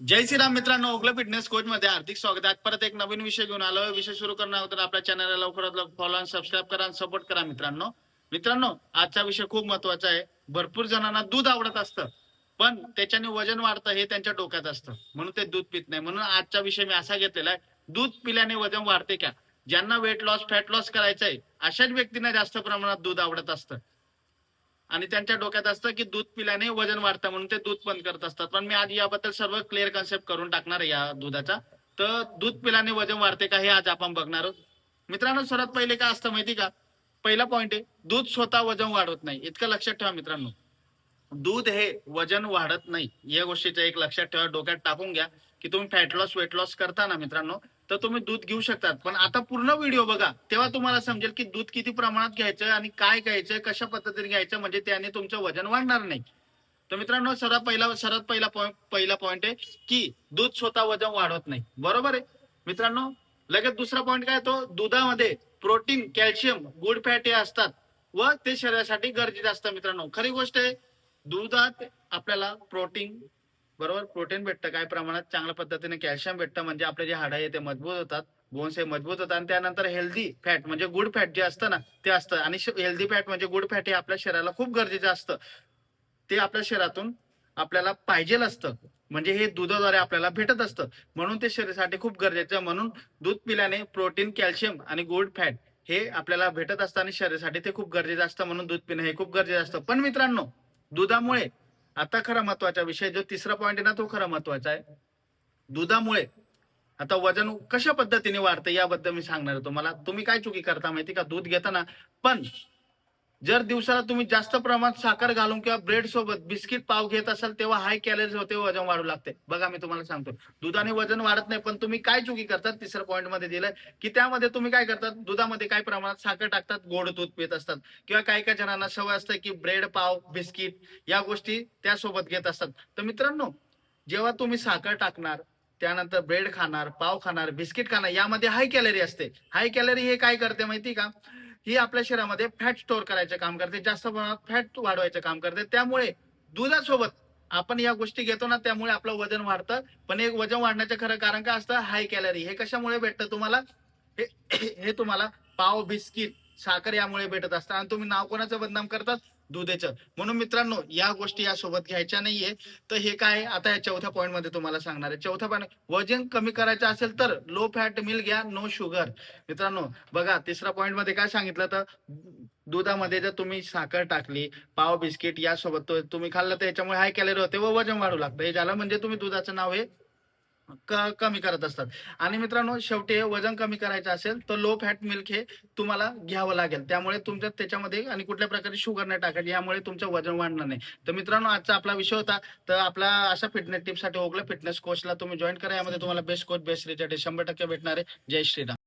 जय श्रीराम मित्रांनो ओगला fitness coach मध्ये हार्दिक स्वागत आहे. परत एक नवीन विषय घेऊन आलो विषय सुरू करणार तर आपल्या चॅनलला लवकरात लवकर फॉलो आणि सबस्क्राईब करा आणि सपोर्ट करा मित्रांनो. मित्रांनो आजचा विषय खूप महत्त्वाचा आहे. भरपूर जणांना दूध आवडत असतं पण त्याच्याने वजन वाढतं हे त्यांच्या डोक्यात असतं. म्हणून ते दूध पित नाही. म्हणून आजचा विषय मी असा घेतलेला आहे दूध पिल्याने वजन वाढते का? ज्यांना वेट लॉस फॅट लॉस करायचं आहे अशाच व्यक्तींना जास्त प्रमाणात दूध आवडत असतं. आणि त्यांच्या डोक्यात असतं की दूध पिल्याने वजन वाढतं म्हणून ते दूध बंद करत असतात. पण मी आज याबद्दल सर्व क्लिअर कन्सेप्ट करून टाकणार आहे या दुधाचा. तर दूध पिल्याने वजन वाढते का हे आज आपण बघणार आहोत. मित्रांनो सर्वात पहिले काय असतं माहिती का? पहिला पॉइंट आहे दूध स्वतः वजन वाढवत नाही. इतकं लक्षात ठेवा मित्रांनो. दूध हे वजन वाढत नाही. या गोष्टीचं एक लक्षात ठेवा डोक्यात टाकून घ्या की तुम्ही फॅट लॉस वेट लॉस करता ना मित्रांनो तर तुम्ही दूध घेऊ शकतात. पण आता पूर्ण व्हिडिओ बघा तेव्हा तुम्हाला समजेल की दूध किती प्रमाणात घ्यायचं आणि काय घ्यायचं कशा पद्धतीने घ्यायचं म्हणजे त्याने तुमचं वजन वाढणार नाही. तर मित्रांनो सर्वात पहिला सर्वात पहिला पॉईंट पहिला पॉईंट आहे की दूध स्वतः वजन वाढवत नाही. बरोबर आहे? मित्रांनो लगेच दुसरा पॉईंट काय तो दुधामध्ये प्रोटीन कॅल्शियम गुड फॅट हे असतात व ते शरीरासाठी गरजेचे असतं मित्रांनो. खरी गोष्ट आहे दुधात आपल्याला प्रोटीन बरोबर? प्रोटीन भेटतं काही प्रमाणात चांगल्या पद्धतीने कॅल्शियम भेटतं म्हणजे आपले जे हाडं आहे ते मजबूत होतात बोन्स हे मजबूत होतात आणि त्यानंतर हेल्दी फॅट म्हणजे गुड फॅट जे असतं ना ते असतं. आणि हेल्दी फॅट म्हणजे गुड फॅट हे आपल्या शरीराला खूप गरजेचं असतं. ते आपल्या शरीरातून आपल्याला पाहिजेल असतं. म्हणजे हे दुधाद्वारे आपल्याला भेटत असतं. म्हणून ते शरीरासाठी खूप गरजेचं म्हणून दूध पिल्याने प्रोटीन कॅल्शियम आणि गुड फॅट हे आपल्याला भेटत असतं आणि शरीरासाठी ते खूप गरजेचं असतं. म्हणून दूध पिणं हे खूप गरजेचं असतं. पण मित्रांनो दुधामुळे आता खरा महत्त्वाचा विषय जो तिसरा पॉईंट आहे ना तो खरा महत्त्वाचा आहे. दुधामुळे आता वजन कशा पद्धतीने वाढतं याबद्दल मी सांगणार आहे तुम्हाला. तुम्ही काय चुकी करता माहिती का? दूध घेताना पण जर दिवसाला तुम्ही जास्त प्रमाणात साखर घालून किंवा ब्रेड सोबत बिस्किट पाव घेत असाल तेव्हा हाय कॅलरीज होते वजन वाढू लागते. बघा मी तुम्हाला सांगतो. दुधाने वजन वाढत नाही पण तुम्ही काय चुकी करतात? तिसऱ्या पॉईंटमध्ये दिलं की त्यामध्ये तुम्ही काय करतात? दुधामध्ये काय प्रमाणात साखर टाकतात? गोड दूध पित असतात. किंवा काही काही जणांना सवय असते की ब्रेड पाव बिस्किट या गोष्टी त्यासोबत घेत असतात. तर मित्रांनो जेव्हा तुम्ही साखर टाकणार त्यानंतर ब्रेड खाणार पाव खाणार बिस्किट खाणार यामध्ये हाय कॅलरी असते. हाय कॅलरी हे काय करते माहिती का? ही आपल्या शरीरामध्ये फॅट स्टोअर करायचं काम करते जास्त प्रमाणात फॅट वाढवायचं काम करते. त्यामुळे दुधासोबत आपण या गोष्टी घेतो ना त्यामुळे आपलं वजन वाढतं. पण एक वजन वाढण्याचं खरं कारण काय असतं? High calorie. हे कशामुळे भेटतं तुम्हाला? हे हे तुम्हाला पाव बिस्किट साखर यामुळे भेटत असतं. आणि तुम्ही नाव कोणाचं बदनाम करतात? दुधेचर म्हणून मित्रांनो या गोष्टी यासोबत घ्यायच्या नाहीये. तर हे काय? आता या चौथ्या पॉईंटमध्ये तुम्हाला सांगणार आहे. चौथ्या पॉईंट वजन कमी करायचं असेल तर लो फॅट मिल घ्या नो शुगर मित्रांनो बघा तिसऱ्या पॉईंटमध्ये काय सांगितलं तर दुधामध्ये जर तुम्ही साखर टाकली पाव बिस्किट यासोबत तुम्ही खाल्लं तर याच्यामुळे हाय कॅलरी होते व वजन वाढू लागतं. हे झालं म्हणजे तुम्ही दुधाचं नाव हे कमी करत असतात. आणि मित्रांनो शेवटी हे वजन कमी करायचं असेल तर लो फॅट मिल्क हे तुम्हाला घ्यावं लागेल. त्यामुळे तुमच्या त्याच्यामध्ये आणि कुठल्या प्रकारे शुगर नाही टाकायची यामुळे तुमचं वजन वाढणार नाही. तर मित्रांनो आजचा आपला विषय होता तर आपला अशा फिटनेस टिपसाठी ओगलं फिटनेस कोचला तुम्ही जॉईन करा. यामध्ये तुम्हाला बेस्ट कोच बेस्ट रिझल्ट शंभर टक्के भेटणार आहे. जय श्रीराम.